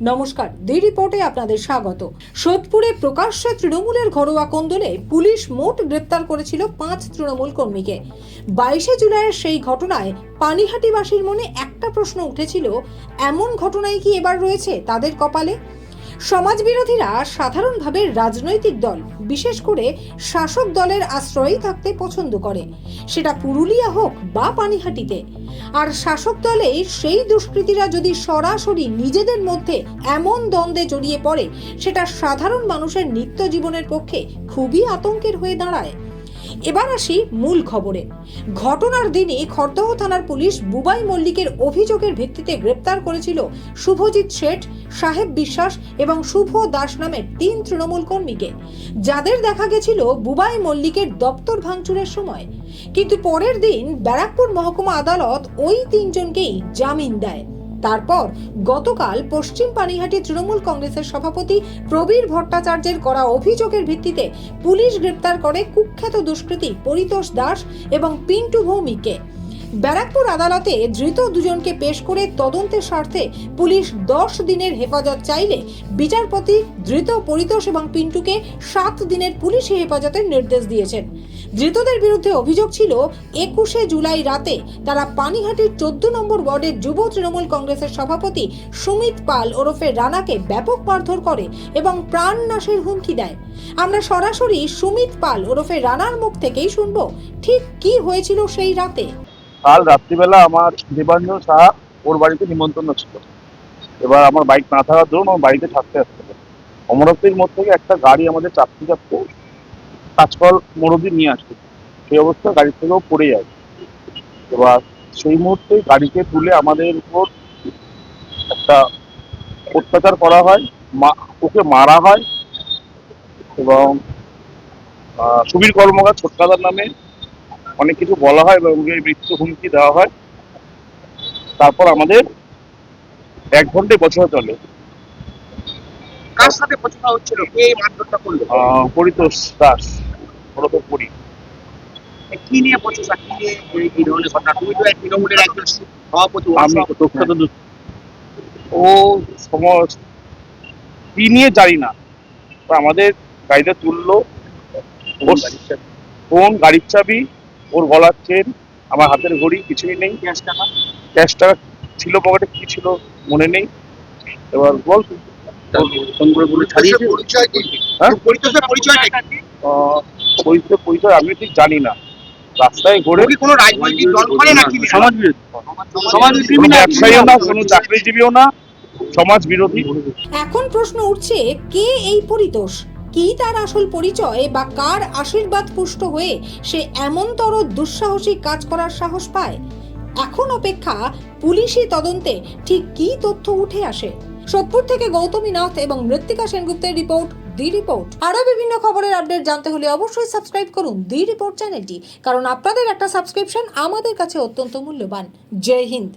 নমস্কার দি রিপোর্টে আপনাদের স্বাগত। সোদপুরে প্রকাশ্যে তৃণমূলের ঘরোয়া কোন্দলে পুলিশ মোট গ্রেপ্তার করেছিল পাঁচ তৃণমূল কর্মীকে। বাইশে জুলাইয়ের সেই ঘটনায় পানিহাটিবাসীর মনে একটা প্রশ্ন উঠেছিল, এমন ঘটনায় কি এবার রয়েছে তাদের কপালে? সমাজবিরোধীরা সাধারণভাবে রাজনৈতিক দল, বিশেষ করে শাসক দলের আশ্রয়েই থাকতে পছন্দ করে। সেটা পুরুলিয়া হোক বা পানিহাটিতে। আর শাসক দলে সেই দুষ্কৃতীরা যদি সরাসরি নিজেদের মধ্যে এমন দ্বন্দ্বে জড়িয়ে পড়ে, সেটা সাধারণ মানুষের নিত্য জীবনের পক্ষে খুবই আতঙ্কের হয়ে দাঁড়ায়। এবার আসি মূল খবরে। ঘটনার দিনে খড়দহ থানার পুলিশ বুবাই মল্লিকের অভিযোগের ভিত্তিতে গ্রেপ্তার করেছিল শুভজিৎ শেঠ, সাহেব বিশ্বাস এবং শুভ দাস নামের তিন তৃণমূল কর্মীকে। যাদের দেখা গেছিল বুবাই মল্লিকের দপ্তর ভাঙচুরের সময়। কিন্তু পরের দিন ব্যারাকপুর মহকুমা আদালত ওই তিনজনকেই জামিন দেয়। তারপর গতকাল পশ্চিম পানিহাটি তৃণমূল কংগ্রেসের সভাপতি প্রবীর ভট্টাচার্যের করা অভিযোগের ভিত্তিতে পুলিশ গ্রেপ্তার করে কুখ্যাত দুষ্কৃতী পরিতোষ দাস এবং পিন্টু ভৌমিককে। ব্যারাকপুর আদালতে ধৃত দুজনকে পেশ করে তদন্তের স্বার্থে পুলিশ দশ দিনের হেফাজত চাইলে বিচারপতি ধৃত পরিতোষ এবং পিন্টুকে সাত দিনের পুলিশি হেফাজতের নির্দেশ দিয়েছেন। ধৃতদের বিরুদ্ধে অভিযোগ ছিল, একুশে জুলাই রাতে তারা পানিহাটির চোদ্দ নম্বর ওয়ার্ডের যুব তৃণমূল কংগ্রেসের সভাপতি সুমিত পাল ওরফে রানাকে ব্যাপক মারধর করে এবং প্রাণ নাশের হুমকি দেয়। আমরা সরাসরি সুমিত পাল ওরফে রানার মুখ থেকেই শুনব, ঠিক কি হয়েছিল সেই রাতে? কাল রাত্রিবেলা আমার দেবাঞ্জন সাহা ওর বাড়িতে নিমন্ত্রণ ছিল। এবার আমার বাইক না থাকার দরুন আমার বাড়িতে থাকতে আসতে হবে অমরত্বের মোড় থেকে একটা গাড়ি আমাদের চাপতে চাপতে কাজকল মোড়দি নিয়ে আসছে সেই অবস্থা গাড়ি থেকেও পড়ে যায়। এবার সেই মুহূর্তে গাড়িকে তুলে আমাদের উপর একটা অত্যাচার করা হয়, মা- ওকে মারা হয় এবং সুবীর কর্মকার ছোটকাদার নামে অনেক কিছু বলা হয় এবং মৃত্যু হুমকি দেওয়া হয়। তারপর আমাদের এক ঘন্টায় বছর চলে। কার সাথে প্রচেষ্টা হচ্ছিল? কে এই মারধরটা করল? পরিতোষ দাস ওরা তো পড়ি কি নিয়ে প্রচেষ্টা কি নিয়ে এই- এই ধরনের ঘটনা? তুমি তো এক তৃণমূলের একজন সভাপতি আমি দক্ষতা ও সমাজ কি নিয়ে জানি না। আমাদের গাড়িতে তুললো ফোন গাড়ির চাবি? ওর গলার চেন আমার হাতের ঘড়ি কিছুই নেই। ক্যাশ টাকা ক্যাশ টাকা ছিল পকেটে কি ছিল মনে নেই। এবার বল। ফোন করে বলে ছাড়িয়েছে পরিচয় হ্যাঁ? পরিচয় পরিচয় পরিচয় পরিচয় আমি ঠিক জানি না। রাস্তায় ঘুরে। কোনো রাজনৈতিক দল করে নাকি সমাজ বিরোধী সমাজ কোনো ব্যবসায়ীও না কোনো চাকরিজীবীও না সমাজ বিরোধী এখন প্রশ্ন উঠছে কে এই পরিতোষ? কি তার আসল পরিচয় বা কার আশীর্বাদ পুষ্ট হয়ে সে এমনতর দুঃসাহসিক কাজ করার সাহস পায়? এখন অপেক্ষা পুলিশি তদন্তে ঠিক কি তথ্য উঠে আসে? সোদপুর থেকে গৌতমী নাথ এবং মৃত্তিকা সেনগুপ্তের রিপোর্ট, দি রিপোর্ট। আরও বিভিন্ন খবরের আপডেট জানতে হলে অবশ্যই সাবস্ক্রাইব করুন দি রিপোর্ট চ্যানেলটি, কারণ আপনাদের একটা সাবস্ক্রিপশন আমাদের কাছে অত্যন্ত মূল্যবান। জয় হিন্দ।